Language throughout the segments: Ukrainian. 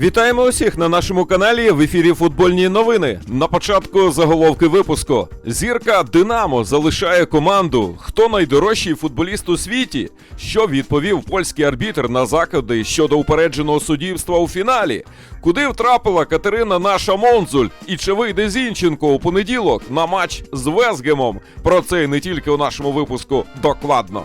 Вітаємо усіх на нашому каналі в ефірі футбольні новини. На початку заголовки випуску. Зірка Динамо залишає команду. Хто найдорожчий футболіст у світі? Що відповів польський арбітр на закиди щодо упередженого суддівства у фіналі? Куди втрапила Катерина наша Монзуль? І чи вийде Зінченко у понеділок на матч з Везгемом? Про це і не тільки у нашому випуску докладно.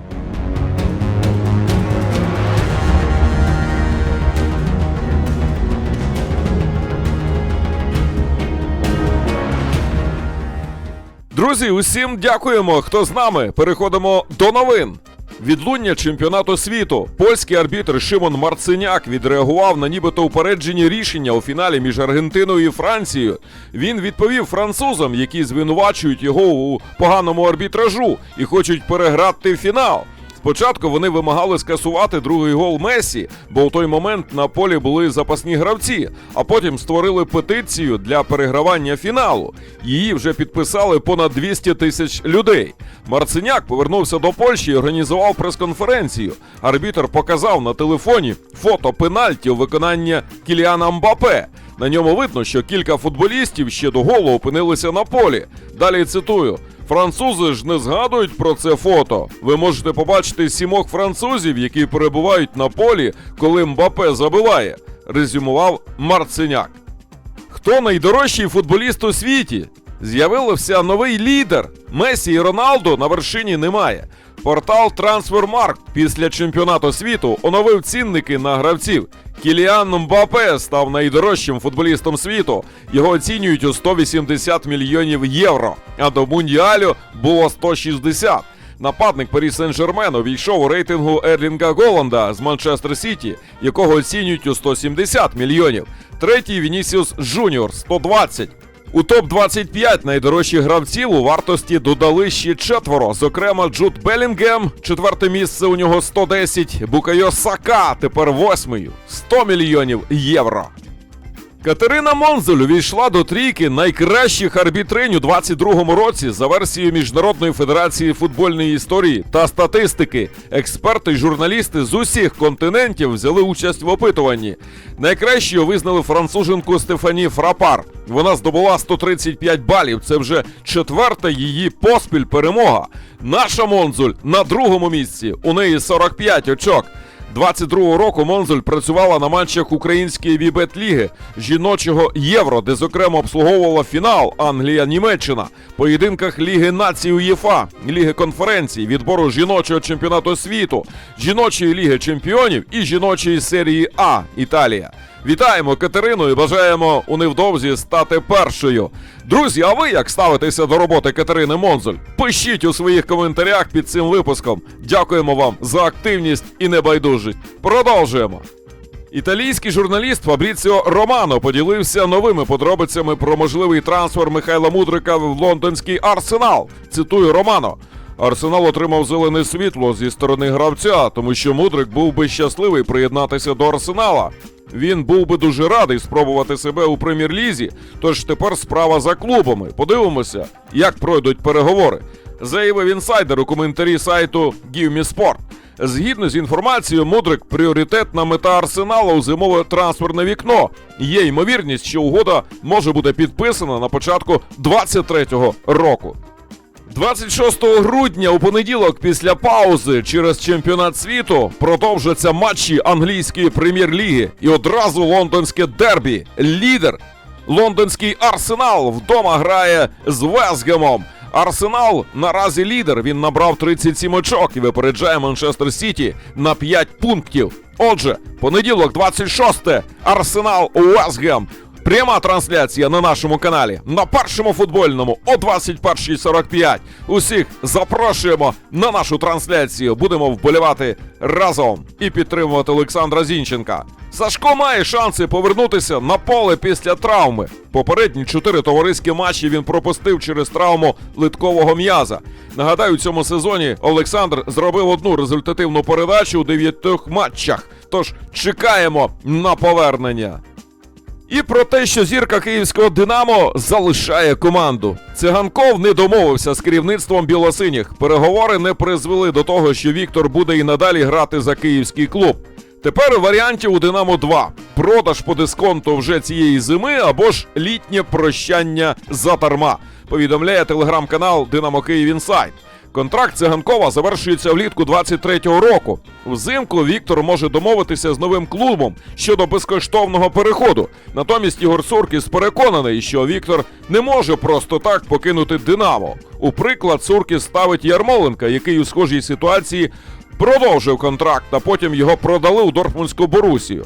Друзі, усім дякуємо, хто з нами. Переходимо до новин. Відлуння чемпіонату світу. Польський арбітр Шимон Марциняк відреагував на нібито упереджені рішення у фіналі між Аргентиною і Францією. Він відповів французам, які звинувачують його у поганому арбітражу і хочуть переграти фінал. Спочатку вони вимагали скасувати другий гол Месі, бо у той момент на полі були запасні гравці, а потім створили петицію для перегравання фіналу. Її вже підписали понад 200 тисяч людей. Марциняк повернувся до Польщі і організував прес-конференцію. Арбітр показав на телефоні фото пенальті у виконання Кіліана Мбапе. На ньому видно, що кілька футболістів ще до голу опинилися на полі. Далі цитую. Французи ж не згадують про це фото. Ви можете побачити сімох французів, які перебувають на полі, коли Мбапе забиває, резюмував Марциняк. Хто найдорожчий футболіст у світі? З'явився новий лідер. Месі і Роналду на вершині немає. Портал Transfermarkt після чемпіонату світу оновив цінники на гравців. Кіліан Мбапе став найдорожчим футболістом світу. Його оцінюють у 180 мільйонів євро, а до Мундіалю було 160. Нападник Парі Сен-Жермен увійшов у рейтингу Ерлінга Голланда з Манчестер Сіті, якого оцінюють у 170 мільйонів. Третій Вінісіус Жуніор 120. У топ-25 найдорожчих гравців у вартості додали ще четверо. Зокрема, Джуд Белінгем, четверте місце у нього 110, Букайо Сака, тепер восьмий, 100 мільйонів євро. Катерина Монзуль увійшла до трійки найкращих арбітринь у 22-му році за версією Міжнародної федерації футбольної історії та статистики. Експерти й журналісти з усіх континентів взяли участь в опитуванні. Найкращою визнали француженку Стефані Фрапар. Вона здобула 135 балів. Це вже четверта її поспіль перемога. Наша Монзуль на другому місці. У неї 45 очок. 22-го року Монзуль працювала на матчах української Вібет Ліги жіночого Євро, де зокрема обслуговувала фінал Англія-Німеччина, поєдинках Ліги націй УЄФА, Ліги конференцій, відбору жіночого чемпіонату світу, жіночої ліги чемпіонів і жіночої серії А Італія. Вітаємо Катерину і бажаємо у невдовзі стати першою. Друзі, а ви як ставитеся до роботи Катерини Монзуль? Пишіть у своїх коментарях під цим випуском. Дякуємо вам за активність і небайдужість. Продовжуємо. Італійський журналіст Фабріціо Романо поділився новими подробицями про можливий трансфер Михайла Мудрика в лондонський арсенал. Цитую Романо. Арсенал отримав зелене світло зі сторони гравця, тому що Мудрик був би щасливий приєднатися до арсенала. Він був би дуже радий спробувати себе у прем'єр-лізі. Тож тепер справа за клубами. Подивимося, як пройдуть переговори. Заявив інсайдер у коментарі сайту Give. Згідно з інформацією, Мудрик пріоритетна мета арсенала у зимове трансферне вікно. Є ймовірність, що угода може бути підписана на початку 23-го року. 26 грудня у понеділок після паузи через чемпіонат світу продовжаться матчі англійської прем'єр-ліги і одразу лондонське дербі. Лідер лондонський арсенал вдома грає з Весгемом. Арсенал наразі лідер. Він набрав 37 очок і випереджає Манчестер Сіті на 5 пунктів. Отже, понеділок, 26 Арсенал Уестгем. Пряма трансляція на нашому каналі на першому футбольному о 21.45. Усіх запрошуємо на нашу трансляцію. Будемо вболівати разом і підтримувати Олександра Зінченка. Сашко має шанси повернутися на поле після травми. Попередні чотири товариські матчі він пропустив через травму литкового м'яза. Нагадаю, у цьому сезоні Олександр зробив одну результативну передачу у дев'ятьох матчах. Тож чекаємо на повернення. І про те, що зірка київського Динамо залишає команду. Циганков не домовився з керівництвом білосиніх. Переговори не призвели до того, що Віктор буде і надалі грати за київський клуб. Тепер варіантів у Динамо 2. продаж по дисконту вже цієї зими або ж літнє прощання задарма. Повідомляє телеграм-канал Динамо Київ Інсайт. Контракт циганкова завершується влітку 23-го року. Взимку Віктор може домовитися з новим клубом щодо безкоштовного переходу. Натомість Ігор Суркіс переконаний, що Віктор не може просто так покинути Динамо. У приклад Суркіс ставить Ярмоленка, який у схожій ситуації продовжив контракт, а потім його продали у Дортмундську Борусію.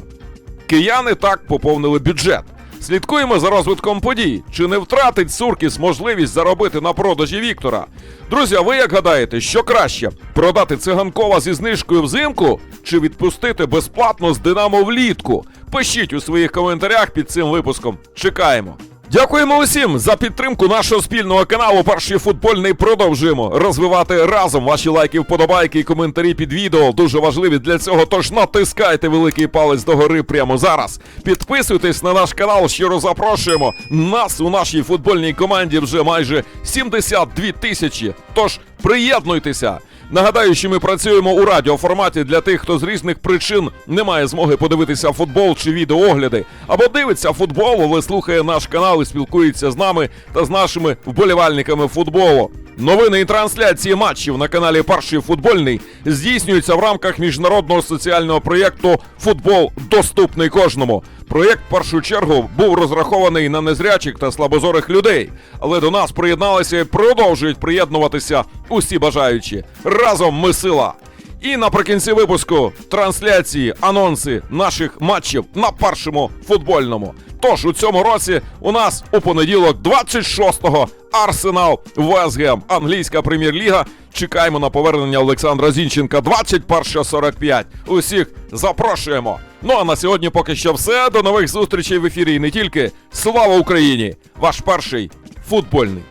Кияни так поповнили бюджет. Слідкуємо за розвитком подій. Чи не втратить Суркіс можливість заробити на продажі Віктора? Друзі, а ви як гадаєте, що краще продати циганкова зі знижкою взимку чи відпустити безплатно з Динамо влітку? Пишіть у своїх коментарях під цим випуском. Чекаємо. Дякуємо усім за підтримку нашого спільного каналу. Перший футбольний продовжуємо розвивати разом ваші лайки, вподобайки і коментарі під відео. Дуже важливі для цього. Тож натискайте великий палець догори прямо зараз. Підписуйтесь на наш канал. Щиро запрошуємо. Нас у нашій футбольній команді вже майже 72 тисячі. Тож приєднуйтеся. Нагадаю, що ми працюємо у радіоформаті для тих, хто з різних причин не має змоги подивитися футбол чи відеоогляди, або дивиться футбол, але слухає наш канал і спілкується з нами та з нашими вболівальниками футболу. Новини і трансляції матчів на каналі Перший футбольний здійснюються в рамках міжнародного соціального проєкту Футбол доступний кожному. Проєкт в першу чергу був розрахований на незрячих та слабозорих людей, але до нас приєдналися і продовжують приєднуватися усі бажаючі. Разом ми сила. І наприкінці випуску трансляції, анонси наших матчів на першому футбольному. Тож у цьому році у нас у понеділок, 26-го, Арсенал Весгем, англійська прем'єр-ліга. Чекаємо на повернення Олександра Зінченка 21.45. Усіх запрошуємо. Ну а на сьогодні поки що все. До нових зустрічей в ефірі і не тільки. Слава Україні! Ваш перший футбольний.